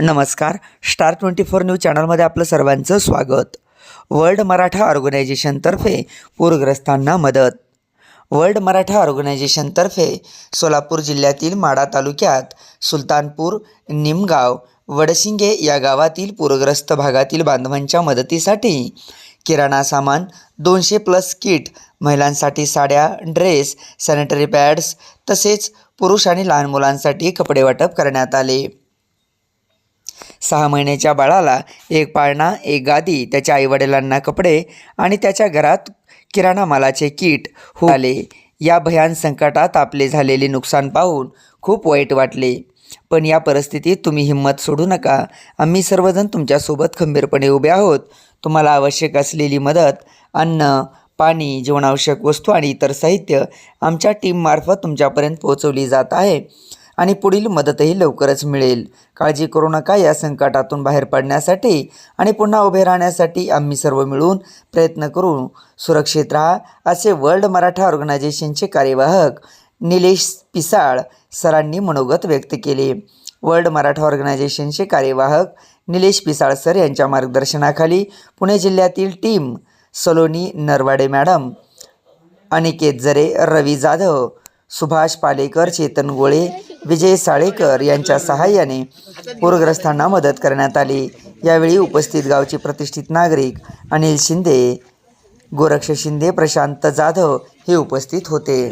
नमस्कार. Star twenty four news चॅनलमध्ये आपलं सर्वांचं स्वागत. वर्ल्ड मराठा ऑर्गनायझेशनतर्फे पूरग्रस्तांना मदत. वर्ल्ड मराठा ऑर्गनायझेशनतर्फे सोलापूर जिल्ह्यातील माडा तालुक्यात सुलतानपूर निमगाव वडशिंगे या गावातील पूरग्रस्त भागातील बांधवांच्या मदतीसाठी किराणा सामान दोनशे प्लस किट महिलांसाठी साड्या ड्रेस सॅनिटरी पॅड्स तसेच पुरुष आणि लहान मुलांसाठी कपडे वाटप करण्यात आले. सहा महिन्याच्या बाळाला एक पाळणा एक गादी त्याच्या आईवडिलांना कपडे आणि त्याच्या घरात किराणा मालाचे किट हो आले. या भयान संकटात आपले झालेले नुकसान पाहून खूप वाईट वाटले. पण या परिस्थितीत तुम्ही हिंमत सोडू नका. आम्ही सर्वजण तुमच्यासोबत खंबीरपणे उभे आहोत. तुम्हाला आवश्यक असलेली मदत अन्न पाणी जीवनावश्यक वस्तू आणि इतर साहित्य आमच्या टीममार्फत तुमच्यापर्यंत पोहोचवली जात आहे. आणि पुढील मदतही लवकरच मिळेल. काळजी करू नका या संकटातून बाहेर पडण्यासाठी आणि पुन्हा उभे राहण्यासाठी आम्ही सर्व मिळून प्रयत्न करू. सुरक्षित राहा असे वर्ल्ड मराठा ऑर्गनायझेशनचे कार्यवाहक निलेश पिसाळ सरांनी मनोगत व्यक्त केले. वर्ल्ड मराठा ऑर्गनायझेशनचे कार्यवाहक निलेश पिसाळ सर यांच्या मार्गदर्शनाखाली पुणे जिल्ह्यातील टीम सलोनी नरवाडे मॅडम अनिकेत जरे रवी जाधव सुभाष पालेकर चेतन गोळे विजय साळेकर यांच्या सहाय्याने पूरग्रस्तांना मदत करण्यात आली. यावेळी उपस्थित गावचे प्रतिष्ठित नागरिक अनिल शिंदे गोरक्ष शिंदे प्रशांत जाधव हे उपस्थित होते.